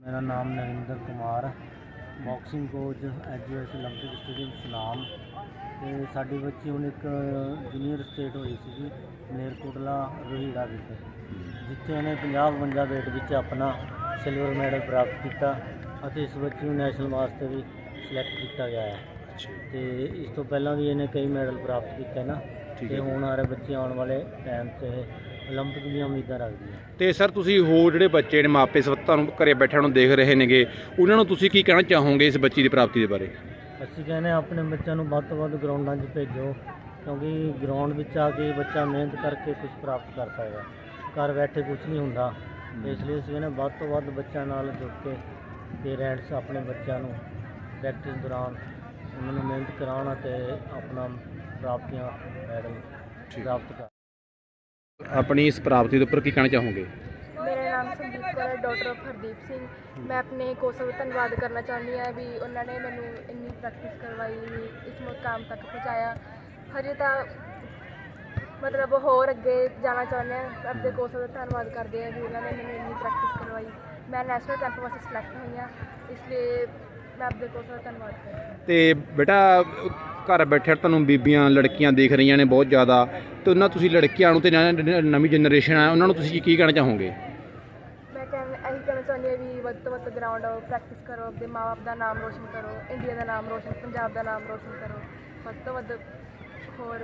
ਮੇਰਾ ਨਾਮ ਨਰਿੰਦਰ ਕੁਮਾਰ ਹੈ ਬਾਕਸਿੰਗ ਕੋਚ ਐਜੂਐਸ 올림픽 ਸਟੇਡੀਅਮ ਸੁਨਾਮ ਤੇ ਸਾਡੀ ਬੱਚੀ ਹੁਣ ਇੱਕ ਜੂਨੀਅਰ ਸਟੇਟ ਹੋਈ ਸੀ ਮਲੇਰਕੋਟਲਾ ਰੋਹੀੜਾ ਵਿਖੇ ਜਿੱਥੇ ਇਹਨੇ 50 52 ਵੇਟ ਵਿੱਚ ਆਪਣਾ ਸਿਲਵਰ ਮੈਡਲ ਪ੍ਰਾਪਤ ਕੀਤਾ ਅਤੇ ਇਸ ਬੱਚੀ ਨੂੰ ਨੈਸ਼ਨਲ ਵਾਸਤੇ ਵੀ ਸਿਲੈਕਟ ਕੀਤਾ ਗਿਆ ਹੈ ਤੇ ਇਸ ਤੋਂ ਪਹਿਲਾਂ ਵੀ ਇਹਨੇ ਕਈ ਮੈਡਲ ਪ੍ਰਾਪਤ ਕੀਤੇ ਨਾ ਠੀਕ ਤੇ ਹੈ। ਹੁਣ ਆ ਰਹੇ ਬੱਚੇ ਆਉਣ ਵਾਲੇ ਟਾਈਮ 'ਚ ਇਹ 올림픽 ਦੀਆਂ ਉਮੀਦਾਂ ਰੱਖਦੀ ਹੈ ਤੇ ਸਰ ਤੁਸੀਂ ਹੋਰ ਜਿਹੜੇ ਬੱਚੇ ਨੇ ਮਾਪੇ ਸਵ ਤੁਹਾਨੂੰ ਘਰੇ ਬੈਠਿਆਂ ਨੂੰ ਦੇਖ ਰਹੇ ਨੇਗੇ ਉਹਨਾਂ ਨੂੰ ਤੁਸੀਂ ਕੀ ਕਹਿਣਾ ਚਾਹੋਗੇ ਇਸ ਬੱਚੀ ਦੀ ਪ੍ਰਾਪਤੀ ਦੇ ਬਾਰੇ ਅਸੀਂ ਕਹਿੰਦੇ ਹਾਂ ਆਪਣੇ ਬੱਚਿਆਂ ਨੂੰ ਵੱਧ ਤੋਂ ਵੱਧ ਗਰਾਊਂਡਾਂ 'ਚ ਭੇਜੋ ਕਿਉਂਕਿ ਗਰਾਊਂਡ ਵਿੱਚ ਆ ਕੇ ਬੱਚਾ ਮਿਹਨਤ ਕਰਕੇ ਕੁਝ ਪ੍ਰਾਪਤ ਕਰ ਸਕਦਾ ਘਰ ਬੈਠੇ ਕੁਝ ਨਹੀਂ ਹੁੰਦਾ ਇਸ ਲਈ ਅਸੀਂ ਕਹਿੰਦੇ ਹਾਂ ਵੱਧ ਤੋਂ ਵੱਧ ਬੱਚਿਆਂ ਨਾਲ ਜੁੜ ਕੇ ਪੇਰੈਂਟਸ ਆਪਣੇ ਬੱਚਿਆਂ ਨੂੰ ਪ੍ਰੈਕਟਿਸ ਦੌਰਾਨ ਉਹਨਾਂ ਨੂੰ ਮਿਹਨਤ ਕਰਾਉਣ ਅਤੇ ਆਪਣਾ ਪ੍ਰਾਪਤੀਆਂ ਮੈਡਲ ਠੀਕ। ਪ੍ਰਾਪਤ ਕਰ ਆਪਣੀ ਇਸ ਪ੍ਰਾਪਤੀ ਦੇ ਉੱਪਰ ਕੀ ਕਹਿਣਾ ਚਾਹੋਗੇ? ਮੇਰਾ ਨਾਮ ਸੰਦੀਪ ਕੌਰ ਹੈ ਡਾਕਟਰ ਆਫ ਹਰਦੀਪ ਸਿੰਘ। ਮੈਂ ਆਪਣੇ ਕੋਚ ਦਾ ਧੰਨਵਾਦ ਕਰਨਾ ਚਾਹੁੰਦੀ ਹਾਂ ਵੀ ਉਹਨਾਂ ਨੇ ਮੈਨੂੰ ਇੰਨੀ ਪ੍ਰੈਕਟਿਸ ਕਰਵਾਈ ਵੀ ਇਸ ਮੁਕਾਮ ਤੱਕ ਪਹੁੰਚਾਇਆ। ਹਜੇ ਤਾਂ ਮਤਲਬ ਹੋਰ ਅੱਗੇ ਜਾਣਾ ਚਾਹੁੰਦੇ ਹਾਂ ਆਪਣੇ ਕੋਚ ਦਾ ਧੰਨਵਾਦ ਕਰਦੇ ਹਾਂ ਵੀ ਉਹਨਾਂ ਨੇ ਮੈਨੂੰ ਇੰਨੀ ਪ੍ਰੈਕਟਿਸ ਕਰਵਾਈ। ਮੈਂ ਨੈਸ਼ਨਲ ਕੈਂਪ ਵਾਸਤੇ ਸਿਲੈਕਟ ਹੋਈ ਹਾਂ ਇਸ ਲਈ ਮੈਂ ਆਪਣੇ ਕੋਚ ਦਾ ਧੰਨਵਾਦ ਕਰਦੀ ਹਾਂ। ਤੇ ਬੇਟਾ ਘਰ ਬੈਠੇ ਤੁਹਾਨੂੰ ਬੀਬੀਆਂ, ਲੜਕੀਆਂ ਦੇਖ ਰਹੀਆਂ ਨੇ ਬਹੁਤ ਜ਼ਿਆਦਾ। ਤੇ ਉਹਨਾਂ ਤੁਸੀਂ ਲੜਕੀਆਂ ਨੂੰ ਤੇ ਨ- ਨਵੀਂ ਜਨਰੇਸ਼ਨ ਆ, ਉਹਨਾਂ ਨੂੰ ਤੁਸੀਂ ਕੀ ਕਹਿਣਾ ਚਾਹੋਗੇ? ਮੈਂ ਕਹਿਣ ਇਹੀ ਕਹਿਣਾ ਚਾਹੁੰਦੀ ਹਾਂ ਵੀ ਵੱਧ ਤੋਂ ਵੱਧ ਗਰਾਊਂਡ ਪ੍ਰੈਕਟਿਸ ਕਰੋ, ਆਪਣੇ ਮਾਪੇ ਦਾ ਨਾਮ ਰੋਸ਼ਨ ਕਰੋ ਇੰਡੀਆ ਦਾ ਨਾਮ ਰੋਸ਼ਨ, ਪੰਜਾਬ ਦਾ ਨਾਮ ਰੋਸ਼ਨ ਕਰੋ, ਵੱਧ ਤੋਂ ਵੱਧ ਹੋਰ